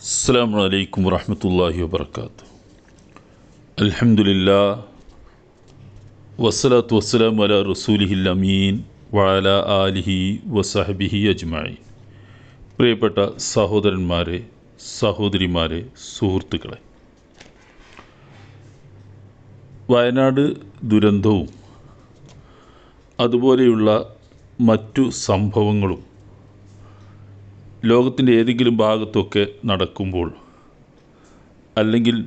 السلام عليكم ورحمة الله وبركاته الحمد لله والصلاة والسلام على رسوله الأمين وعلى آله وصحبه أجمعين പ്രിയപ്പെട്ട സഹോദരന്മാരെ സഹോദരിമാരെ സുഹൃത്തുക്കളെ വയനാട് ദുരന്തവും അതുപോലെയുള്ള മറ്റു സംഭവങ്ങളും ലോകത്തിന്റെ ഏതെങ്കിലും ഭാഗത്തൊക്കെ നടക്കുമ്പോൾ അല്ലെങ്കിൽ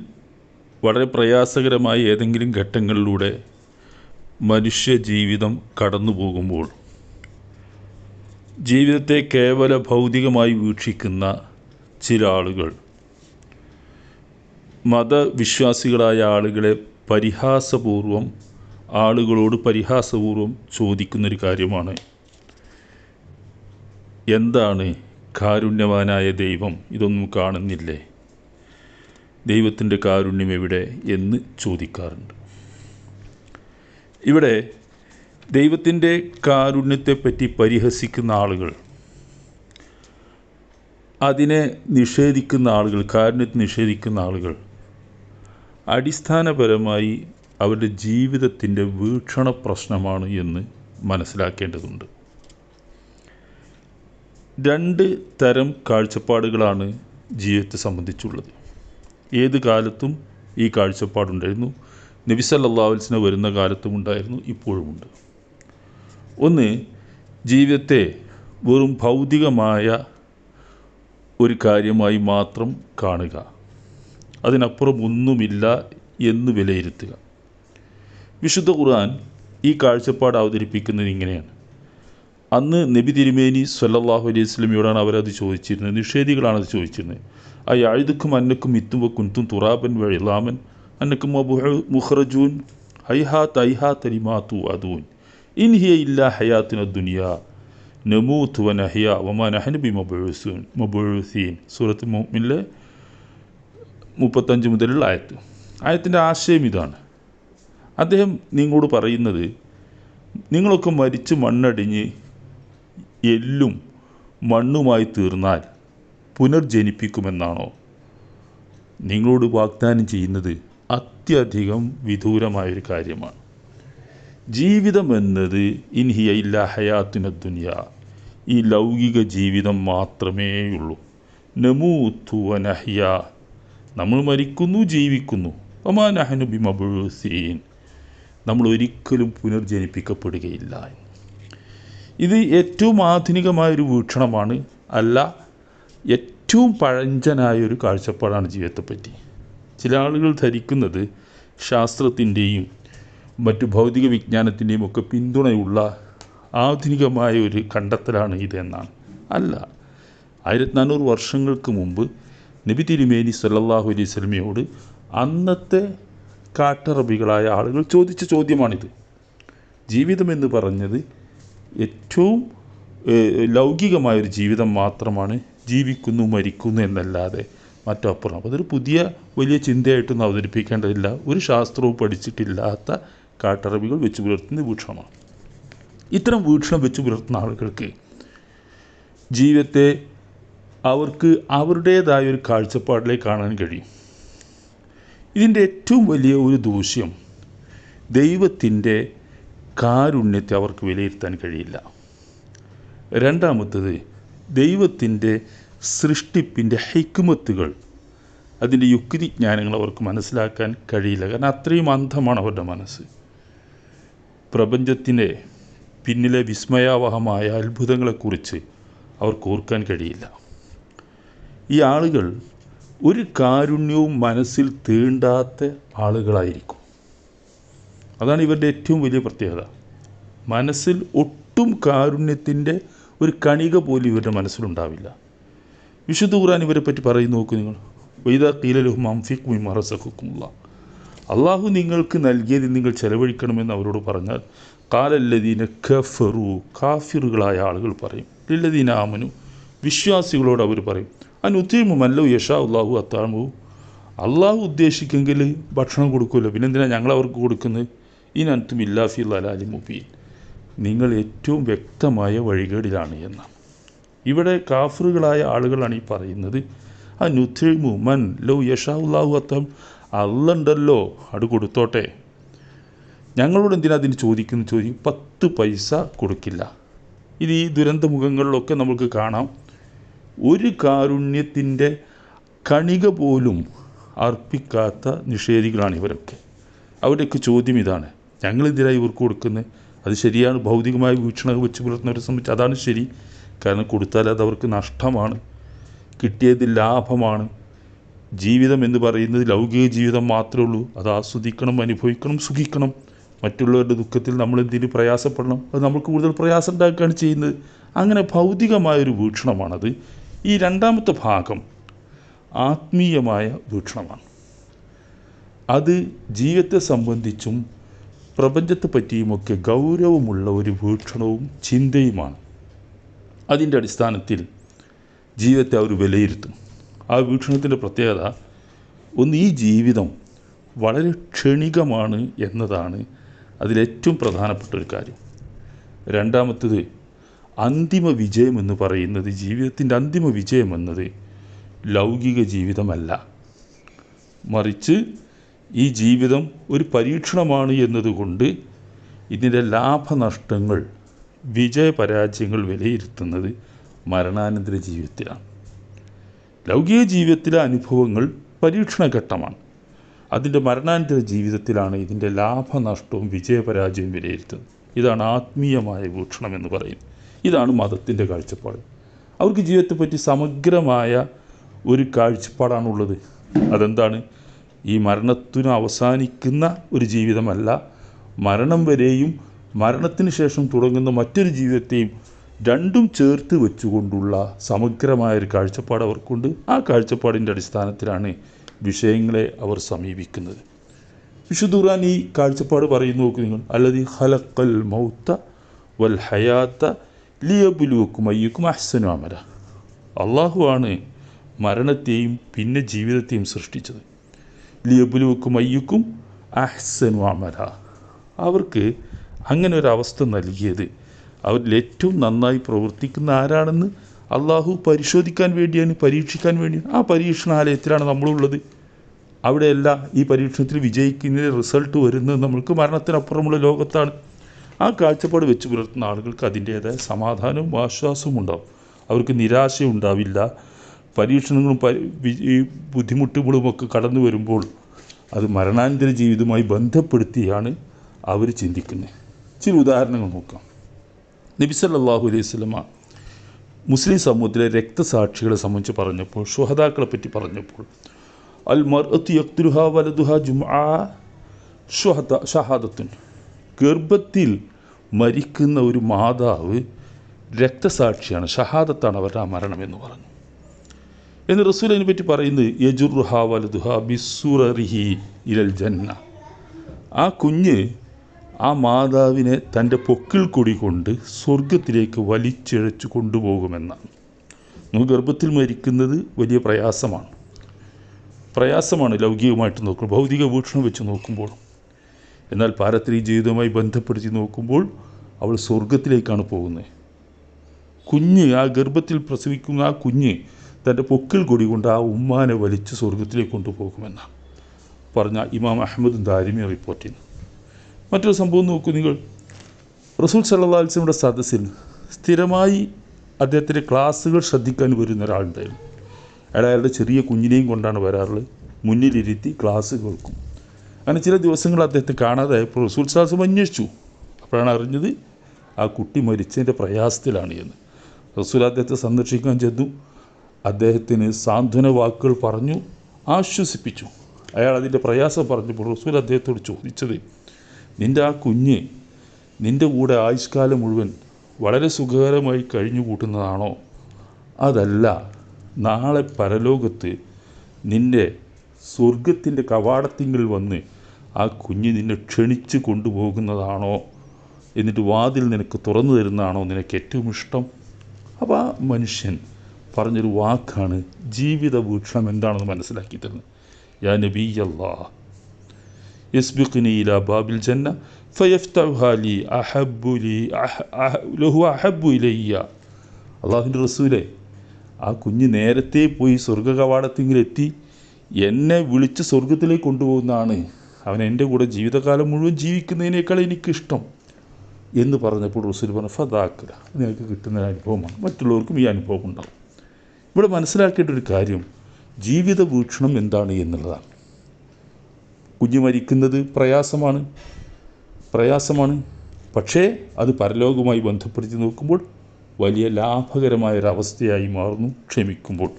വളരെ പ്രയാസകരമായ ഏതെങ്കിലും ഘട്ടങ്ങളിലൂടെ മനുഷ്യ ജീവിതം കടന്നു പോകുമ്പോൾ ജീവിതത്തെ കേവല ഭൗതികമായി വീക്ഷിക്കുന്ന ചില ആളുകൾ മതവിശ്വാസികളായ ആളുകളെ പരിഹാസപൂർവം ആളുകളോട് പരിഹാസപൂർവം ചോദിക്കുന്നൊരു കാര്യമാണ്. എന്താണ് കാരുണ്യവാനായ ദൈവം ഇതൊന്നും കാണുന്നില്ലേ? ദൈവത്തിന്റെ കാരുണ്യം എവിടെ എന്ന് ചോദിക്കാറുണ്ട്. ഇവിടെ ദൈവത്തിന്റെ കാരുണ്യത്തെപ്പറ്റി പരിഹസിക്കുന്ന ആളുകൾ അതിനെ നിഷേധിക്കുന്ന ആളുകൾ കാരുണ്യത്തെ നിഷേധിക്കുന്ന ആളുകൾ അടിസ്ഥാനപരമായി അവരുടെ ജീവിതത്തിന്റെ വീക്ഷണ പ്രശ്നമാണ് എന്ന് മനസ്സിലാക്കേണ്ടതുണ്ട്. രണ്ട് തരം കാഴ്ചപ്പാടുകളാണ് ജീവിതത്തെ സംബന്ധിച്ചുള്ളത്. ഏത് കാലത്തും ഈ കാഴ്ചപ്പാടുണ്ടായിരുന്നു. നബി സല്ലല്ലാഹു അലൈഹി വസല്ലം വരുന്ന കാലത്തും ഉണ്ടായിരുന്നു ഇപ്പോഴുമുണ്ട് ഒന്ന് ജീവിതത്തെ വെറും ഭൗതികമായ ഒരു കാര്യമായി മാത്രം കാണുക. അതിനപ്പുറം ഒന്നുമില്ല എന്ന് വിലയിരുത്തുക. വിശുദ്ധ ഖുർആൻ ഈ കാഴ്ചപ്പാട് അവതരിപ്പിക്കുന്നത് ഇങ്ങനെയാണ്. അന്ന് നബി തിരുമേനി സല്ലാഹു അലൈഹി സ്വലമിയോടാണ് അവരത് ചോദിച്ചിരുന്നത്. നിഷേധികളാണ് അത് ചോദിച്ചിരുന്നത്. ആ യാഴുതുക്കും അന്നക്കും ഇത്തും കുന്തും തുറാബൻ വെള്ളാമൻ അന്നക്കും മുഹ്റജൂൻ ഹൈഹാത്ത് തൈഹാ തരിമാത്തു അതൂൻ ഇൻ ഹിയ ഇല്ല ഹയാത്തിന ദുനിയ നമൂത്ത് വ അഹിയ വമാൻ അഹ്നബി മബുസീൻ മബൂസീൻ സൂറത്ത് മുഹമ്മിലെ മുപ്പത്തഞ്ച് മുതലുള്ള ആയത്ത്. ആയത്തിന്റെ ആശയം ഇതാണ്. അദ്ദേഹം നിങ്ങളോട് പറയുന്നത് നിങ്ങളൊക്കെ മരിച്ച് മണ്ണടിഞ്ഞ് എല്ലും മണ്ണുമായി തീർന്നാൽ പുനർജനിപ്പിക്കുമെന്നാണോ? നിങ്ങളോട് വാഗ്ദാനം ചെയ്യുന്നത് അത്യധികം വിദൂരമായൊരു കാര്യമാണ്. ജീവിതം എന്നത് ഇൻഹിയ ഇല്ല ഹയാത്തിന ദുനിയ. ഈ ലൗകിക ജീവിതം മാത്രമേയുള്ളൂ നമൂത്തു അനഹ്യ നമ്മൾ മരിക്കുന്നു ജീവിക്കുന്നു. ഒമാ നഹനു ബിമബുസീൻ നമ്മൾ ഒരിക്കലും പുനർജനിപ്പിക്കപ്പെടുകയില്ല ഇത് ഏറ്റവും ആധുനികമായൊരു വീക്ഷണമാണ്. അല്ല ഏറ്റവും പഴഞ്ചനായൊരു കാഴ്ചപ്പാടാണ് ജീവിതത്തെപ്പറ്റി. ചില ആളുകൾ ധരിക്കുന്നത് ശാസ്ത്രത്തിന്റെയും മറ്റു ഭൗതിക വിജ്ഞാനത്തിന്റെയും ഒക്കെ പിന്തുണയുള്ള ആധുനികമായ ഒരു കണ്ടെത്തലാണ് ഇതെന്നാണ് അല്ല ആയിരത്തി നാനൂറ് വർഷങ്ങൾക്ക് മുമ്പ് നബി തിരുമേനി സല്ലാഹു അലൈഹി സ്വലമയോട് അന്നത്തെ കാട്ടറബികളായ ആളുകൾ ചോദിച്ച ചോദ്യമാണിത്. ജീവിതമെന്ന് പറഞ്ഞത് ഏറ്റവും ലൗകികമായൊരു ജീവിതം മാത്രമാണ് ജീവിക്കുന്നു മരിക്കുന്നു എന്നല്ലാതെ മറ്റപ്പുറം. അതൊരു പുതിയ വലിയ ചിന്തയായിട്ടൊന്നും അവതരിപ്പിക്കേണ്ടതില്ല. ഒരു ശാസ്ത്രവും പഠിച്ചിട്ടില്ലാത്ത കാട്ടറബികൾ വെച്ച് പുലർത്തുന്ന വീക്ഷണമാണ് ഇത്തരം വീക്ഷണം വെച്ച് പുലർത്തുന്ന ആളുകൾക്ക് ജീവിതത്തെ അവർക്ക് അവരുടേതായ ഒരു കാഴ്ചപ്പാടിലേക്ക് കാണാൻ കഴിയും. ഇതിന്റെ ഏറ്റവും വലിയ ഒരു ദൂഷ്യം ദൈവത്തിന്റെ കാരുണ്യത്തെ അവർക്ക് വിലയിരുത്താൻ കഴിയില്ല. രണ്ടാമത്തത് ദൈവത്തിന്റെ സൃഷ്ടിപ്പിന്റെ ഹൈക്കുമത്തുകൾ അതിന്റെ യുക്തിജ്ഞാനങ്ങൾ അവർക്ക് മനസ്സിലാക്കാൻ കഴിയില്ല. കാരണം അത്രയും അന്ധമാണ് അവരുടെ മനസ്സ്. പ്രപഞ്ചത്തിന്റെ പിന്നിലെ വിസ്മയാവഹമായ അത്ഭുതങ്ങളെക്കുറിച്ച് അവർക്ക് ഓർക്കാൻ കഴിയില്ല. ഈ ആളുകൾ ഒരു കാരുണ്യവും മനസ്സിൽ തീണ്ടാത്ത ആളുകളായിരിക്കും. അതാണ് ഇവരുടെ ഏറ്റവും വലിയ പ്രത്യേകത. മനസ്സിൽ ഒട്ടും കാരുണ്യത്തിന്റെ ഒരു കണിക പോലും ഇവരുടെ മനസ്സിലുണ്ടാവില്ല. വിശുദ്ധ ഖുർആൻ ഇവരെ പറ്റി പറയുന്നു നോക്കൂ നിങ്ങൾ. വൈദ കീലലുഹും അംഫിക് മറസക്കുമുള്ള അള്ളാഹു നിങ്ങൾക്ക് നൽകിയത് നിങ്ങൾ ചെലവഴിക്കണമെന്ന് അവരോട് പറഞ്ഞാൽ കാലല്ലദീന ഖഫറു കാഫിറുകളായ ആളുകൾ പറയും. ലില്ലദീന ആമനു വിശ്വാസികളോട് അവർ പറയും. അനുത്തീമു മല്ലോ യഷാ അള്ളാഹു അത്താമു. അള്ളാഹു ഉദ്ദേശിക്കെങ്കിൽ ഭക്ഷണം കൊടുക്കുമല്ലോ. പിന്നെന്തിനാണ് ഞങ്ങൾ അവർക്ക് കൊടുക്കുന്നത്? ഇനന്തും ഇല്ലാഫി അലാലി മുബീൻ. നിങ്ങൾ ഏറ്റവും വ്യക്തമായ വഴികേടിലാണ് എന്ന്. ഇവിടെ കാഫറുകളായ ആളുകളാണ് ഈ പറയുന്നത്. ആ നുഥിമു മൻ ലോ യഷാഹുല്ലാഹു അത്തം അല്ലുണ്ടല്ലോ അത് കൊടുത്തോട്ടെ. ഞങ്ങളോട് എന്തിനാ അതിന് ചോദിക്കുന്ന? ചോദിക്കും. പത്ത് പൈസ കൊടുക്കില്ല. ഇത് ഈ ദുരന്തമുഖങ്ങളിലൊക്കെ നമുക്ക് കാണാം. ഒരു കാരുണ്യത്തിന്റെ കണിക പോലും അർപ്പിക്കാത്ത നിഷേധികളാണ് ഇവരൊക്കെ. അവരുടെയൊക്കെ ചോദ്യം ഇതാണ്. ഞങ്ങളെന്തിനാണ് ഇവർക്ക് കൊടുക്കുന്നത് അത് ശരിയാണ്. ഭൗതികമായ വീക്ഷണം വെച്ച് പുലർത്തുന്നവരെ സംബന്ധിച്ച് അതാണ് ശരി. കാരണം കൊടുത്താൽ അത് അവർക്ക് നഷ്ടമാണ്. കിട്ടിയത് ലാഭമാണ്. ജീവിതം എന്ന് പറയുന്നത് ലൗകിക ജീവിതം മാത്രമേ ഉള്ളൂ. അത് ആസ്വദിക്കണം അനുഭവിക്കണം സുഖിക്കണം. മറ്റുള്ളവരുടെ ദുഃഖത്തിൽ നമ്മൾ എന്തിനു പ്രയാസപ്പെടണം? അത് നമുക്ക് കൂടുതൽ പ്രയാസം ഉണ്ടാക്കുകയാണ് ചെയ്യുന്നത്. അങ്ങനെ ഭൗതികമായൊരു വീക്ഷണമാണത്. ഈ രണ്ടാമത്തെ ഭാഗം ആത്മീയമായ വീക്ഷണമാണ്. അത് ജീവിതത്തെ സംബന്ധിച്ചും പ്രപഞ്ചത്തെ പറ്റിയുമൊക്കെ ഗൗരവമുള്ള ഒരു വീക്ഷണവും ചിന്തയുമാണ്. അതിന്റെ അടിസ്ഥാനത്തിൽ ജീവിതത്തെ അവർ വിലയിരുത്തും ആ വീക്ഷണത്തിന്റെ പ്രത്യേകത ഒന്ന് ഈ ജീവിതം വളരെ ക്ഷണികമാണ് എന്നതാണ് അതിലേറ്റവും പ്രധാനപ്പെട്ട ഒരു കാര്യം. രണ്ടാമത്തത് അന്തിമ വിജയം എന്ന് പറയുന്നത് ജീവിതത്തിന്റെ അന്തിമ വിജയം എന്നത് ലൗകിക ജീവിതമല്ല. മറിച്ച് ഈ ജീവിതം ഒരു പരീക്ഷണമാണ് എന്നതുകൊണ്ട് ഇതിന്റെ ലാഭനഷ്ടങ്ങൾ വിജയപരാജയങ്ങൾ വിലയിരുത്തുന്നത് മരണാനന്തര ജീവിതത്തിലാണ്. ലൗകിക ജീവിതത്തിലെ അനുഭവങ്ങൾ പരീക്ഷണഘട്ടമാണ്. അതിന്റെ മരണാനന്തര ജീവിതത്തിലാണ് ഇതിന്റെ ലാഭനഷ്ടവും വിജയപരാജയവും വിലയിരുത്തുന്നത്. ഇതാണ് ആത്മീയമായ വീക്ഷണം എന്ന് പറയുന്നത് ഇതാണ് മതത്തിന്റെ കാഴ്ചപ്പാട്. അവർക്ക് ജീവിതത്തെപ്പറ്റി സമഗ്രമായ ഒരു കാഴ്ചപ്പാടാണുള്ളത്. അതെന്താണ്? ഈ മരണത്തിനു അവസാനിക്കുന്ന ഒരു ജീവിതമല്ല. മരണം വരെയും മരണത്തിന് ശേഷം തുടങ്ങുന്ന മറ്റൊരു ജീവിതത്തെയും രണ്ടും ചേർത്ത് വെച്ചുകൊണ്ടുള്ള സമഗ്രമായ ഒരു കാഴ്ചപ്പാട് അവർക്കുണ്ട്. ആ കാഴ്ചപ്പാടിന്റെ അടിസ്ഥാനത്തിലാണ് വിഷയങ്ങളെ അവർ സമീപിക്കുന്നത്. ഖുർആൻ ഈ കാഴ്ചപ്പാട് പറയുന്നു നോക്കൂ നിങ്ങൾ. അല്ലതി ഹലക്കൽ മൗത്ത വൽ ഹയാത്ത ലിയബുലുവക്കും അയ്യക്കും അഹ്സനു അമല. അള്ളാഹുവാണ് മരണത്തെയും പിന്നെ ജീവിതത്തെയും സൃഷ്ടിച്ചത്. ലിയബുലുവക്കും അയ്യക്കും അഹ്സനു അമല അവർക്ക് അങ്ങനെ ഒരു അവസ്ഥ നൽകിയത്. അവരിൽ ഏറ്റവും നന്നായി പ്രവർത്തിക്കുന്ന ആരാണെന്ന് അള്ളാഹു പരിശോധിക്കാൻ വേണ്ടിയാണ് പരീക്ഷിക്കാൻ വേണ്ടിയാണ്. ആ പരീക്ഷണാലയത്തിലാണ് നമ്മളുള്ളത്. അവിടെയല്ല ഈ പരീക്ഷണത്തിൽ വിജയിക്കുന്നതിന് റിസൾട്ട് വരുന്നത് നമ്മൾക്ക് മരണത്തിനപ്പുറമുള്ള ലോകത്താണ്. ആ കാഴ്ചപ്പാട് വെച്ച് പുലർത്തുന്ന ആളുകൾക്ക് അതിന്റേതായ സമാധാനവും ആശ്വാസവും ഉണ്ടാവും. അവർക്ക് നിരാശ ഉണ്ടാവില്ല പരീക്ഷണങ്ങളും ഈ ബുദ്ധിമുട്ടുകളും ഈ ബുദ്ധിമുട്ടുകളുമൊക്കെ കടന്നു വരുമ്പോൾ അത് മരണാനന്തര ജീവിതവുമായി ബന്ധപ്പെടുത്തിയാണ് അവർ ചിന്തിക്കുന്നത് ചില ഉദാഹരണങ്ങൾ നോക്കാം. നബി സല്ലല്ലാഹു അലൈഹി സ്വലമ മുസ്ലിം സമൂഹത്തിലെ രക്തസാക്ഷികളെ സംബന്ധിച്ച് പറഞ്ഞപ്പോൾ ഷുഹദാക്കളെ പറ്റി പറഞ്ഞപ്പോൾ അൽ മർഅത്ത് വലതുഹ ഷഹാദത്തുൻ. ഗർഭത്തിൽ മരിക്കുന്ന ഒരു മാതാവ് രക്തസാക്ഷിയാണ് ഷഹാദത്താണ് അവരുടെ ആ മരണം എന്ന് പറഞ്ഞു എന്ന് റസൂൽ അതിനെ പറ്റി പറയുന്നത് ഇലൽ ജന്ന. ആ കുഞ്ഞ് ആ മാതാവിനെ തന്റെ പൊക്കിൽ കൂടി കൊണ്ട് സ്വർഗത്തിലേക്ക് വലിച്ചിഴച്ചു കൊണ്ടുപോകുമെന്നാണ്. നമുക്ക് ഗർഭത്തിൽ മരിക്കുന്നത് വലിയ പ്രയാസമാണ്. പ്രയാസമാണ് ലൗകികമായിട്ട് നോക്കുമ്പോൾ ഭൗതിക വീക്ഷണം വെച്ച് നോക്കുമ്പോൾ. എന്നാൽ പാരത്രീ ജീവിതവുമായി ബന്ധപ്പെടുത്തി നോക്കുമ്പോൾ അവൾ സ്വർഗത്തിലേക്കാണ് പോകുന്നത്. കുഞ്ഞ് ആ ഗർഭത്തിൽ പ്രസവിക്കുന്ന ആ കുഞ്ഞ് തന്റെ പൊക്കിൽ കൊടി കൊണ്ട് ആ ഉമ്മാനെ വലിച്ച് സ്വർഗത്തിലേക്ക് കൊണ്ടുപോകുമെന്നാണ് പറഞ്ഞ ഇമാം അഹമ്മദ് ദാരിമി റിപ്പോർട്ടിൽ. മറ്റൊരു സംഭവം നോക്കൂ നിങ്ങൾ. റസൂൽ സല്ലാ സദസ്സിൽ സ്ഥിരമായി അദ്ദേഹത്തിന്റെ ക്ലാസ്സുകൾ ശ്രദ്ധിക്കാൻ വരുന്ന ഒരാളുണ്ടായിരുന്നു. അയാൾ അയാളുടെ ചെറിയ കുഞ്ഞിനെയും കൊണ്ടാണ് വരാറുള്ളത്. മുന്നിലിരുത്തി ക്ലാസ് കേൾക്കും. അങ്ങനെ ചില ദിവസങ്ങൾ അദ്ദേഹത്തെ കാണാതായപ്പോൾ റസൂൽ സാഹസം അന്വേഷിച്ചു. അപ്പോഴാണ് അറിഞ്ഞത് ആ കുട്ടി മരിച്ചതിന്റെ പ്രയാസത്തിലാണ് എന്ന്. റസൂൽ അദ്ദേഹത്തെ സന്ദർശിക്കാൻ ചെന്നു. അദ്ദേഹത്തിന് സാന്ത്വന വാക്കുകൾ പറഞ്ഞു ആശ്വസിപ്പിച്ചു. അയാൾ അതിന്റെ പ്രയാസം പറഞ്ഞപ്പോൾ റസൂൽ അദ്ദേഹത്തോട് ചോദിച്ചത് നിന്റെ ആ കുഞ്ഞ് നിന്റെ കൂടെ ആയുഷ്കാലം മുഴുവൻ വളരെ സുഖകരമായി കഴിഞ്ഞു കൂട്ടുന്നതാണോ? അതല്ല നാളെ പരലോകത്ത് നിന്റെ സ്വർഗത്തിന്റെ കവാടത്തിങ്കിൽ വന്ന് ആ കുഞ്ഞ് നിന്നെ ക്ഷണിച്ച് കൊണ്ടുപോകുന്നതാണോ? എന്നിട്ട് വാതിൽ നിനക്ക് തുറന്നു തരുന്നതാണോ നിനക്ക് ഏറ്റവും ഇഷ്ടം? അപ്പോൾ ആ മനുഷ്യൻ പറഞ്ഞൊരു വാക്കാണ് ജീവിത വീക്ഷണം എന്താണെന്ന് മനസ്സിലാക്കി തരുന്നത് യാ നബി അല്ലാ യസ്ബിഖ്നി ബാബിൽ ജന്ന ഫയഫ്തഹാലി അഹബുലി ലഹു അഹബ്ബു ഇലയ്യ. അള്ളാഹുവിന്റെ റസൂലെ ആ കുഞ്ഞ് നേരത്തെ പോയി സ്വർഗ കവാടത്തിങ്കിലെത്തി എന്നെ വിളിച്ച് സ്വർഗത്തിലേക്ക് കൊണ്ടുപോകുന്നതാണ്. അവൻ എന്റെ കൂടെ ജീവിതകാലം മുഴുവൻ ജീവിക്കുന്നതിനേക്കാൾ എനിക്കിഷ്ടം എന്ന് പറഞ്ഞപ്പോൾ റസൂൽ പറഞ്ഞു ഫതാക്കല നിനക്ക് കിട്ടുന്ന അനുഭവമാണ് മറ്റുള്ളവർക്കും ഈ അനുഭവം ഉണ്ടാവും. ഇവിടെ മനസ്സിലാക്കേണ്ട ഒരു കാര്യം ജീവിത വീക്ഷണം എന്താണ് എന്നുള്ളതാണ്. കുഞ്ഞ് മരിക്കുന്നത് പ്രയാസമാണ് പ്രയാസമാണ്. പക്ഷേ അത് പരലോകവുമായി ബന്ധപ്പെടുത്തി നോക്കുമ്പോൾ വലിയ ലാഭകരമായ ഒരവസ്ഥയായി മാറുന്നു ക്ഷമിക്കുമ്പോൾ.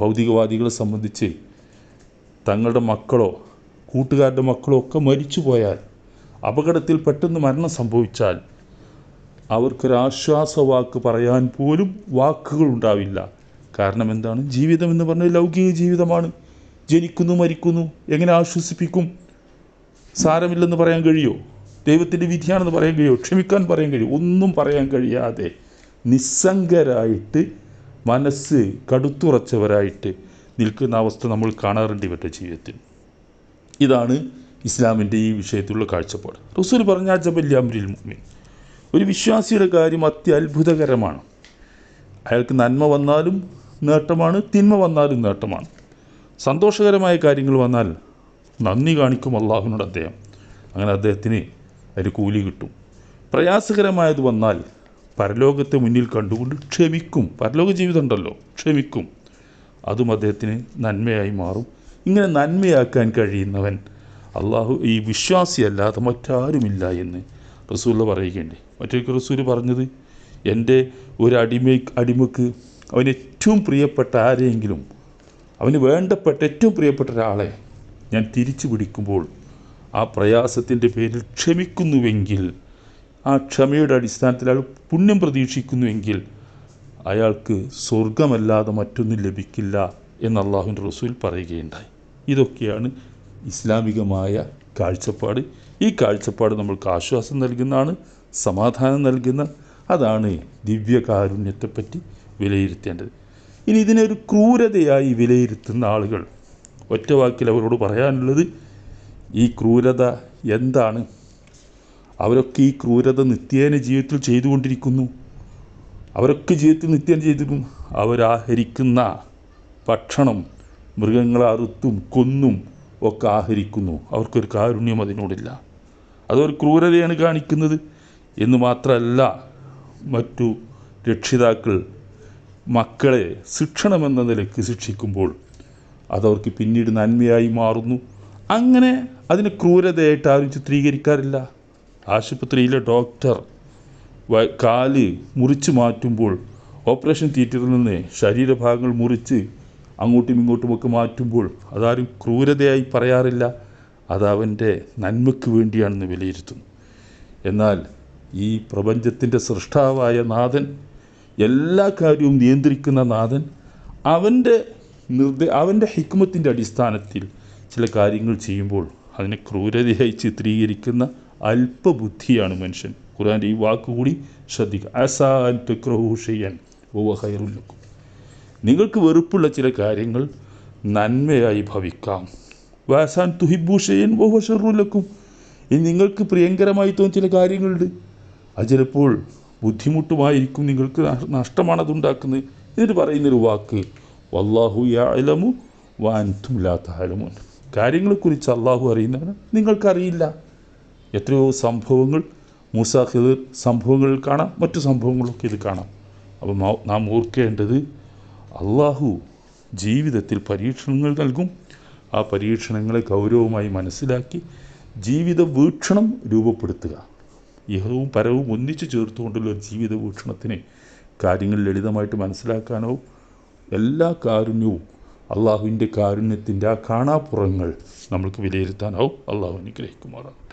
ഭൗതികവാദികളെ സംബന്ധിച്ച് തങ്ങളുടെ മക്കളോ കൂട്ടുകാരുടെ മക്കളോ ഒക്കെ മരിച്ചു പോയാൽ അപകടത്തിൽ പെട്ടെന്ന് മരണം സംഭവിച്ചാൽ അവർക്കൊരാശ്വാസവാക്ക് പറയാൻ പോലും വാക്കുകൾ ഉണ്ടാവില്ല. കാരണം എന്താണ്? ജീവിതം എന്ന് പറഞ്ഞാൽ ലൗകിക ജീവിതമാണ്. ജനിക്കുന്നു മരിക്കുന്നു എങ്ങനെ ആശ്വസിപ്പിക്കും? സാരമില്ലെന്ന് പറയാൻ കഴിയുമോ ദൈവത്തിന്റെ വിധിയാണെന്ന് പറയാൻ കഴിയുമോ ക്ഷമിക്കാൻ പറയാൻ കഴിയും? ഒന്നും പറയാൻ കഴിയാതെ നിസ്സംഗരായിട്ട് മനസ്സ് കടുത്തുറച്ചവരായിട്ട് നിൽക്കുന്ന അവസ്ഥ നമ്മൾ കാണാറുണ്ട് ഇവരുടെ ജീവിതത്തിൽ. ഇതാണ് ഇസ്ലാമിന്റെ ഈ വിഷയത്തിലുള്ള കാഴ്ചപ്പാട്. റസൂൽ പറഞ്ഞ ജബല്യാമിരിൽ മുമ്മിൻ ഒരു വിശ്വാസിയുടെ കാര്യം അത്യത്ഭുതകരമാണ്. അയാൾക്ക് നന്മ വന്നാലും നേട്ടമാണ് തിന്മ വന്നാലും നേട്ടമാണ്. സന്തോഷകരമായ കാര്യങ്ങൾ വന്നാൽ നന്ദി കാണിക്കും അള്ളാഹുവിനോട് അദ്ദേഹം. അങ്ങനെ അദ്ദേഹത്തിന് അതിന് കൂലി കിട്ടും. പ്രയാസകരമായത് വന്നാൽ പരലോകത്തെ മുന്നിൽ കണ്ടുകൊണ്ട് ക്ഷമിക്കും. പരലോക ജീവിതം ഉണ്ടല്ലോ ക്ഷമിക്കും. അതും അദ്ദേഹത്തിന് നന്മയായി മാറും. ഇങ്ങനെ നന്മയാക്കാൻ കഴിയുന്നവൻ അള്ളാഹു ഈ വിശ്വാസിയല്ലാതെ മറ്റാരുമില്ല എന്ന് റസൂല പറയുകയുണ്ട് മറ്റൊരിക്കൽ റസൂൽ പറഞ്ഞത് എന്റെ ഒരു അടിമ അടിമക്ക് അവന് ഏറ്റവും പ്രിയപ്പെട്ട ആരെയെങ്കിലും അവന് വേണ്ടപ്പെട്ട ഏറ്റവും പ്രിയപ്പെട്ട ഒരാളെ ഞാൻ തിരിച്ചു പിടിക്കുമ്പോൾ ആ പ്രയാസത്തിന്റെ പേരിൽ ക്ഷമിക്കുന്നുവെങ്കിൽ ആ ക്ഷമയുടെ അടിസ്ഥാനത്തിൽ അയാൾ പുണ്യം പ്രതീക്ഷിക്കുന്നുവെങ്കിൽ അയാൾക്ക് സ്വർഗമല്ലാതെ മറ്റൊന്നും ലഭിക്കില്ല എന്ന് അള്ളാഹുവിന്റെ റസൂൽ പറയുകയുണ്ടായി. ഇതൊക്കെയാണ് ഇസ്ലാമികമായ കാഴ്ചപ്പാട്. ഈ കാഴ്ചപ്പാട് നമ്മൾക്ക് ആശ്വാസം നൽകുന്നതാണ് സമാധാനം നൽകുന്ന അതാണ് ദിവ്യകാരുണ്യത്തെപ്പറ്റി വിലയിരുത്തേണ്ടത്. ഇനി ഇതിനെ ഒരു ക്രൂരതയായി വിലയിരുത്തുന്ന ആളുകൾ ഒറ്റ വാക്കിൽ അവരോട് പറയാനുള്ളത് ഈ ക്രൂരത എന്താണ്? അവരൊക്കെ ഈ ക്രൂരത നിത്യേന ജീവിതത്തിൽ ചെയ്തുകൊണ്ടിരിക്കുന്നു. അവരൊക്കെ ജീവിതത്തിൽ നിത്യേന ചെയ്തിരുന്നു അവരാഹരിക്കുന്ന ഭക്ഷണം മൃഗങ്ങളെ അറുത്തും കൊന്നും ഒക്കെ ആഹരിക്കുന്നു. അവർക്കൊരു കാരുണ്യം അതിനോടില്ല. അതൊരു ക്രൂരതയാണ് കാണിക്കുന്നത്. എന്ന് മാത്രമല്ല മറ്റു രക്ഷിതാക്കൾ മക്കളെ ശിക്ഷണമെന്ന നിലയ്ക്ക് ശിക്ഷിക്കുമ്പോൾ അതവർക്ക് പിന്നീട് നന്മയായി മാറുന്നു. അങ്ങനെ അതിനെ ക്രൂരതയായിട്ട് ആരും ചിത്രീകരിക്കാറില്ല. ആശുപത്രിയിലെ ഡോക്ടർ കാൽ മുറിച്ച് മാറ്റുമ്പോൾ ഓപ്പറേഷൻ തിയേറ്ററിൽ നിന്ന് ശരീരഭാഗങ്ങൾ മുറിച്ച് അങ്ങോട്ടും ഇങ്ങോട്ടുമൊക്കെ മാറ്റുമ്പോൾ അതാരും ക്രൂരതയായി പറയാറില്ല. അതവന്റെ നന്മയ്ക്ക് വേണ്ടിയാണെന്ന് വിലയിരുത്തുന്നു. എന്നാൽ ഈ പ്രപഞ്ചത്തിന്റെ സൃഷ്ടാവായ നാഥൻ എല്ലാ കാര്യവും നിയന്ത്രിക്കുന്ന നാഥൻ അവന്റെ നിർദ്ദേ അവന്റെ ഹിക്മത്തിന്റെ അടിസ്ഥാനത്തിൽ ചില കാര്യങ്ങൾ ചെയ്യുമ്പോൾ അതിനെ ക്രൂരതയായി ചിത്രീകരിക്കുന്ന അല്പബുദ്ധിയാണ് മനുഷ്യൻ. ഖുർആന്റെ ഈ വാക്കുകൂടി ശ്രദ്ധിക്കുക. അസാൻ തുക്രഹു ഷെയ്യൻ ഓവ ഹൈറുല്ലക്കും നിങ്ങൾക്ക് വെറുപ്പുള്ള ചില കാര്യങ്ങൾ നന്മയായി ഭവിക്കാം. വാസാൻ തുഹിബൂഷയൻ ഓവ ഷെറുല്ലക്കും ഇനി നിങ്ങൾക്ക് പ്രിയങ്കരമായി തോന്നുന്ന ചില കാര്യങ്ങളുണ്ട്. അത് ചിലപ്പോൾ ബുദ്ധിമുട്ടുമായിരിക്കും നിങ്ങൾക്ക് നഷ്- നഷ്ടമാണ് അതുണ്ടാക്കുന്നത് എന്നിട്ട് പറയുന്നൊരു വാക്ക്. വല്ലാഹു യാലമു വാൻതും ലാ തഅലമൂൻ. കാര്യങ്ങളെക്കുറിച്ച് അള്ളാഹു അറിയുന്നവന് നിങ്ങൾക്കറിയില്ല. എത്രയോ സംഭവങ്ങൾ മൂസാ സംഭവങ്ങൾ സംഭവങ്ങളിൽ കാണാം മറ്റു സംഭവങ്ങളൊക്കെ ഇത് കാണാം. അപ്പം നാം ഓർക്കേണ്ടത് അള്ളാഹു ജീവിതത്തിൽ പരീക്ഷണങ്ങൾ നൽകും. ആ പരീക്ഷണങ്ങളെ ഗൗരവമായി മനസ്സിലാക്കി ജീവിത വീക്ഷണം രൂപപ്പെടുത്തുക. ഇഹവും പരവും ഒന്നിച്ചു ചേർത്തുകൊണ്ടുള്ള ഒരു ജീവിത വീക്ഷണത്തിന് കാര്യങ്ങൾ ലളിതമായിട്ട് മനസ്സിലാക്കാനോ എല്ലാ കാരുണ്യവും അള്ളാഹുവിന്റെ കാരുണ്യത്തിന്റെ ആ കാണാപ്പുറങ്ങൾ നമ്മൾക്ക് വിലയിരുത്താനാവും അള്ളാഹു അനുഗ്രഹിക്കുമാറാണ്.